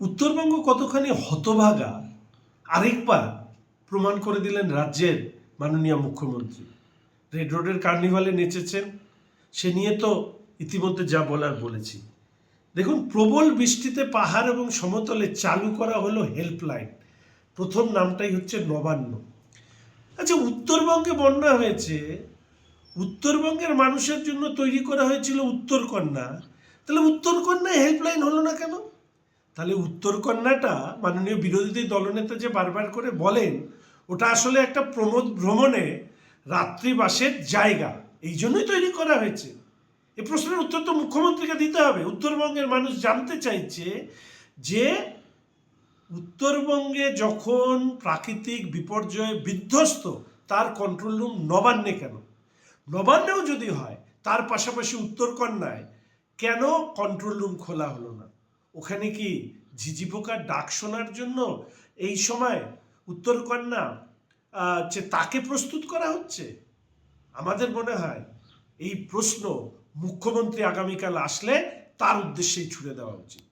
উত্তরবঙ্গ কতখানি হতভাগা, আরেকবার প্রমাণ করে দিলেন রাজ্যের মাননীয় মুখ্যমন্ত্রী। রেড রোডের কার্নিভালে নেচেছেন, সে নিয়ে তো ইতিমধ্যে যা বলার বলেছি। দেখুন, প্রবল বৃষ্টিতে পাহাড় এবং সমতলে চালু করা হলো হেল্পলাইন। প্রথম নামটাই হচ্ছে নবান্ন। আচ্ছা উত্তরবঙ্গে বন্যা হয়েছে, উত্তরবঙ্গের মানুষের জন্য তৈরি করা হয়েছিল উত্তরকন্যা। তাহলে উত্তরকন্যা হেল্পলাইন হলো না কেন? তাহলে উত্তরকন্যাটা মাননীয় বিরোধী দলনেতা যে বারবার করে বলেন, ওটা আসলে একটা প্রমোদ ভ্রমণে রাত্রিবাসের জায়গা। এই জন্যই তৈরি করা হয়েছে। এ প্রশ্নের উত্তর তো মুখ্যমন্ত্রীকে দিতে হবে। উত্তরবঙ্গের মানুষ জানতে চাইছে যে, উত্তরবঙ্গে যখন প্রাকৃতিক বিপর্যয়ে বিধ্বস্ত, তার কন্ট্রোল রুম নবান্নে কেন? নবান্নেও যদি হয়, তার পাশাপাশি উত্তরকন্যায় কেন কন্ট্রোল রুম খোলা হলো না? ওখানে কি ঝিঝি পোকার ডাক শোনার জন্য এই সময় উত্তরকন্যা কন্যা যে তাকে প্রস্তুত করা হচ্ছে? আমাদের মনে হয় এই প্রশ্ন মুখ্যমন্ত্রী আগামীকাল আসলে তার উদ্দেশ্যেই ছুড়ে দেওয়া উচিত।